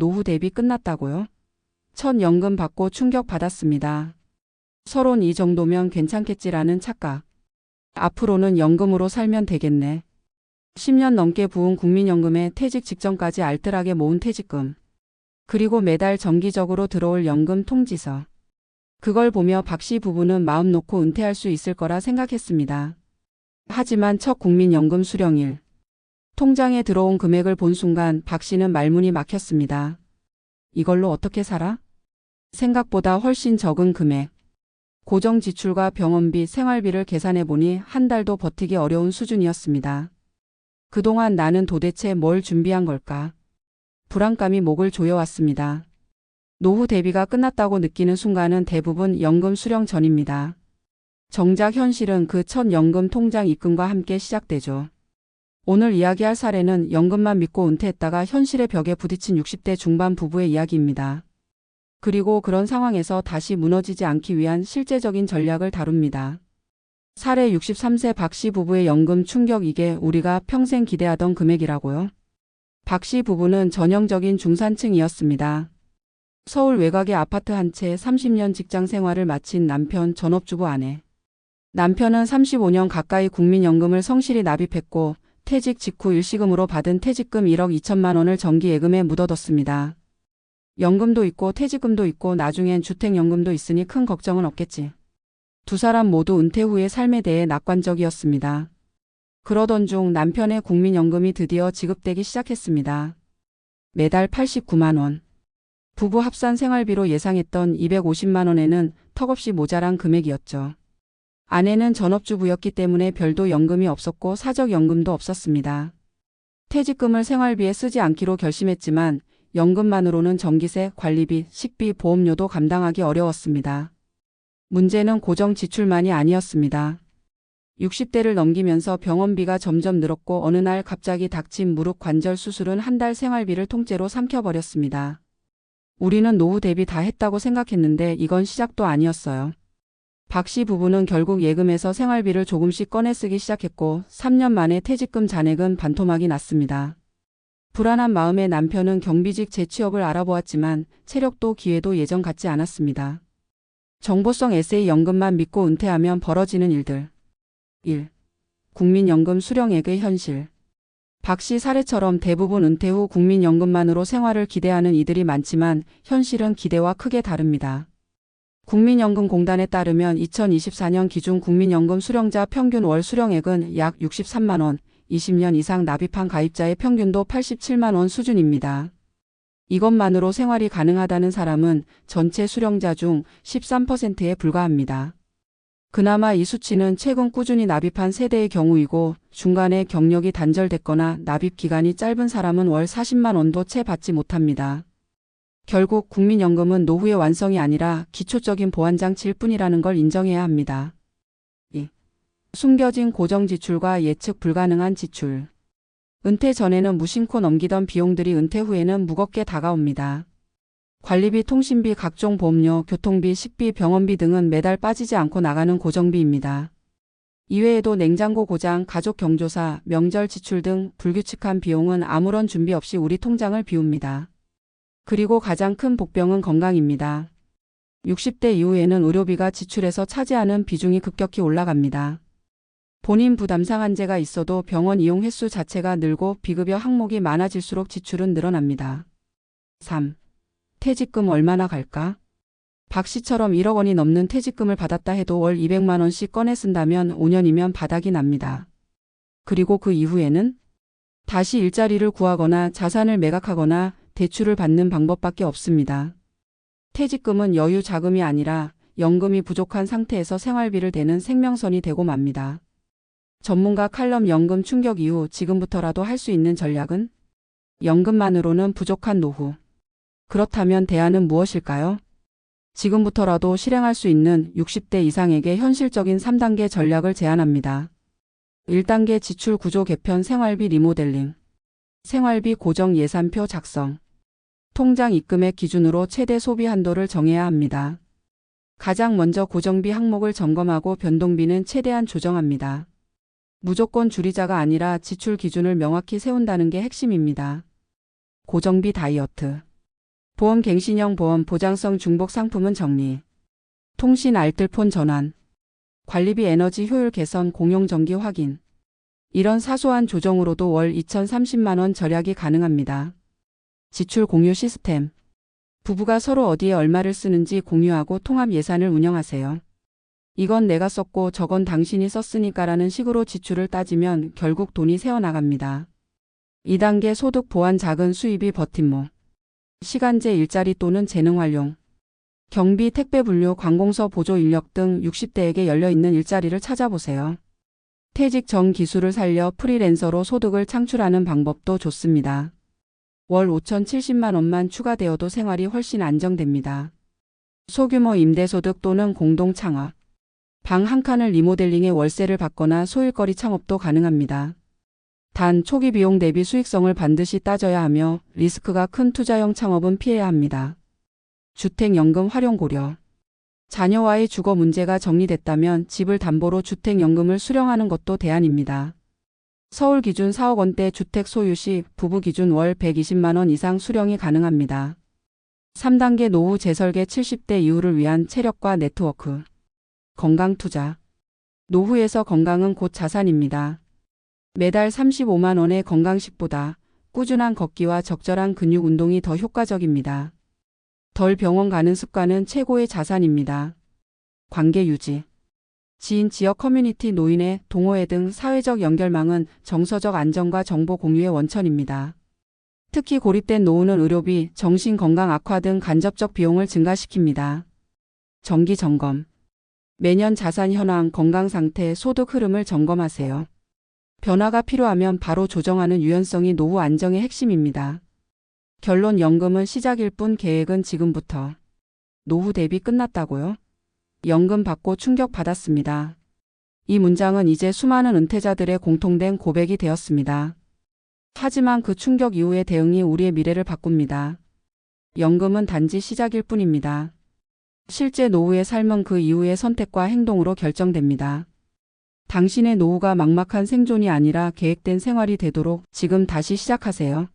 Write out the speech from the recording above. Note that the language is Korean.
노후 대비 끝났다고요? 첫 연금 받고 충격 받았습니다. 서론 이 정도면 괜찮겠지라는 착각. 앞으로는 연금으로 살면 되겠네. 10년 넘게 부은 국민연금에 퇴직 직전까지 알뜰하게 모은 퇴직금. 그리고 매달 정기적으로 들어올 연금 통지서. 그걸 보며 박 씨 부부는 마음 놓고 은퇴할 수 있을 거라 생각했습니다. 하지만 첫 국민연금 수령일. 통장에 들어온 금액을 본 순간 박 씨는 말문이 막혔습니다. 이걸로 어떻게 살아? 생각보다 훨씬 적은 금액. 고정 지출과 병원비, 생활비를 계산해 보니 한 달도 버티기 어려운 수준이었습니다. 그동안 나는 도대체 뭘 준비한 걸까? 불안감이 목을 조여왔습니다. 노후 대비가 끝났다고 느끼는 순간은 대부분 연금 수령 전입니다. 정작 현실은 그 첫 연금 통장 입금과 함께 시작되죠. 오늘 이야기할 사례는 연금만 믿고 은퇴했다가 현실의 벽에 부딪힌 60대 중반 부부의 이야기입니다. 그리고 그런 상황에서 다시 무너지지 않기 위한 실제적인 전략을 다룹니다. 사례 63세 박 씨 부부의 연금 충격 이게 우리가 평생 기대하던 금액이라고요? 박 씨 부부는 전형적인 중산층이었습니다. 서울 외곽의 아파트 한 채 30년 직장 생활을 마친 남편 전업주부 아내. 남편은 35년 가까이 국민연금을 성실히 납입했고 퇴직 직후 일시금으로 받은 퇴직금 1억 2천만 원을 정기 예금에 묻어뒀습니다. 연금도 있고 퇴직금도 있고 나중엔 주택연금도 있으니 큰 걱정은 없겠지. 두 사람 모두 은퇴 후의 삶에 대해 낙관적이었습니다. 그러던 중 남편의 국민연금이 드디어 지급되기 시작했습니다. 매달 89만 원. 부부 합산 생활비로 예상했던 250만 원에는 턱없이 모자란 금액이었죠. 아내는 전업주부였기 때문에 별도 연금이 없었고 사적연금도 없었습니다. 퇴직금을 생활비에 쓰지 않기로 결심했지만 연금만으로는 전기세, 관리비, 식비, 보험료도 감당하기 어려웠습니다. 문제는 고정 지출만이 아니었습니다. 60대를 넘기면서 병원비가 점점 늘었고 어느 날 갑자기 닥친 무릎 관절 수술은 한 달 생활비를 통째로 삼켜버렸습니다. 우리는 노후 대비 다 했다고 생각했는데 이건 시작도 아니었어요. 박씨 부부는 결국 예금에서 생활비를 조금씩 꺼내 쓰기 시작했고 3년 만에 퇴직금 잔액은 반토막이 났습니다. 불안한 마음에 남편은 경비직 재취업을 알아보았지만 체력도 기회도 예전 같지 않았습니다. 정보성 에세이 연금만 믿고 은퇴하면 벌어지는 일들. 1. 국민연금 수령액의 현실. 박 씨 사례처럼 대부분 은퇴 후 국민연금만으로 생활을 기대하는 이들이 많지만 현실은 기대와 크게 다릅니다. 국민연금공단에 따르면 2024년 기준 국민연금 수령자 평균 월 수령액은 약 63만 원, 20년 이상 납입한 가입자의 평균도 87만 원 수준입니다. 이것만으로 생활이 가능하다는 사람은 전체 수령자 중 13%에 불과합니다. 그나마 이 수치는 최근 꾸준히 납입한 세대의 경우이고 중간에 경력이 단절됐거나 납입 기간이 짧은 사람은 월 40만 원도 채 받지 못합니다. 결국 국민연금은 노후의 완성이 아니라 기초적인 보완장치일 뿐이라는 걸 인정해야 합니다. 2. 숨겨진 고정 지출과 예측 불가능한 지출. 은퇴 전에는 무심코 넘기던 비용들이 은퇴 후에는 무겁게 다가옵니다. 관리비, 통신비, 각종 보험료, 교통비, 식비, 병원비 등은 매달 빠지지 않고 나가는 고정비입니다. 이외에도 냉장고 고장, 가족 경조사, 명절 지출 등 불규칙한 비용은 아무런 준비 없이 우리 통장을 비웁니다. 그리고 가장 큰 복병은 건강입니다. 60대 이후에는 의료비가 지출에서 차지하는 비중이 급격히 올라갑니다. 본인 부담 상한제가 있어도 병원 이용 횟수 자체가 늘고 비급여 항목이 많아질수록 지출은 늘어납니다. 3. 퇴직금 얼마나 갈까? 박 씨처럼 1억 원이 넘는 퇴직금을 받았다 해도 월 200만 원씩 꺼내 쓴다면 5년이면 바닥이 납니다. 그리고 그 이후에는 다시 일자리를 구하거나 자산을 매각하거나 대출을 받는 방법밖에 없습니다. 퇴직금은 여유 자금이 아니라 연금이 부족한 상태에서 생활비를 대는 생명선이 되고 맙니다. 전문가 칼럼 연금 충격 이후 지금부터라도 할 수 있는 전략은 연금만으로는 부족한 노후. 그렇다면 대안은 무엇일까요? 지금부터라도 실행할 수 있는 60대 이상에게 현실적인 3단계 전략을 제안합니다. 1단계 지출 구조 개편 생활비 리모델링. 생활비 고정 예산표 작성. 통장 입금액 기준으로 최대 소비 한도를 정해야 합니다. 가장 먼저 고정비 항목을 점검하고 변동비는 최대한 조정합니다. 무조건 줄이자가 아니라 지출 기준을 명확히 세운다는 게 핵심입니다. 고정비 다이어트. 보험 갱신형 보험 보장성 중복 상품은 정리. 통신 알뜰폰 전환. 관리비 에너지 효율 개선 공용 전기 확인. 이런 사소한 조정으로도 월 2,030만 원 절약이 가능합니다. 지출 공유 시스템. 부부가 서로 어디에 얼마를 쓰는지 공유하고 통합 예산을 운영하세요. 이건 내가 썼고 저건 당신이 썼으니까라는 식으로 지출을 따지면 결국 돈이 새어나갑니다. 2단계 소득 보완 작은 수입이 버팀목. 시간제 일자리 또는 재능 활용. 경비, 택배 분류, 관공서 보조 인력 등 60대에게 열려있는 일자리를 찾아보세요. 퇴직 전 기술을 살려 프리랜서로 소득을 창출하는 방법도 좋습니다. 월 5,070만 원만 추가되어도 생활이 훨씬 안정됩니다. 소규모 임대소득 또는 공동 창업. 방 한 칸을 리모델링해 월세를 받거나 소일거리 창업도 가능합니다. 단 초기 비용 대비 수익성을 반드시 따져야 하며 리스크가 큰 투자형 창업은 피해야 합니다. 주택연금 활용 고려. 자녀와의 주거 문제가 정리됐다면 집을 담보로 주택연금을 수령하는 것도 대안입니다. 서울 기준 4억 원대 주택 소유 시 부부 기준 월 120만 원 이상 수령이 가능합니다. 3단계 노후 재설계 70대 이후를 위한 체력과 네트워크. 건강 투자. 노후에서 건강은 곧 자산입니다. 매달 35만 원의 건강식보다 꾸준한 걷기와 적절한 근육 운동이 더 효과적입니다. 덜 병원 가는 습관은 최고의 자산입니다. 관계 유지. 지인 지역 커뮤니티 노인의 동호회 등 사회적 연결망은 정서적 안정과 정보 공유의 원천입니다. 특히 고립된 노후는 의료비, 정신건강 악화 등 간접적 비용을 증가시킵니다. 정기 점검. 매년 자산 현황, 건강 상태, 소득 흐름을 점검하세요. 변화가 필요하면 바로 조정하는 유연성이 노후 안정의 핵심입니다. 결론 연금은 시작일 뿐 계획은 지금부터. 노후 대비 끝났다고요? 연금 받고 충격 받았습니다. 이 문장은 이제 수많은 은퇴자들의 공통된 고백이 되었습니다. 하지만 그 충격 이후의 대응이 우리의 미래를 바꿉니다. 연금은 단지 시작일 뿐입니다. 실제 노후의 삶은 그 이후의 선택과 행동으로 결정됩니다. 당신의 노후가 막막한 생존이 아니라 계획된 생활이 되도록 지금 다시 시작하세요.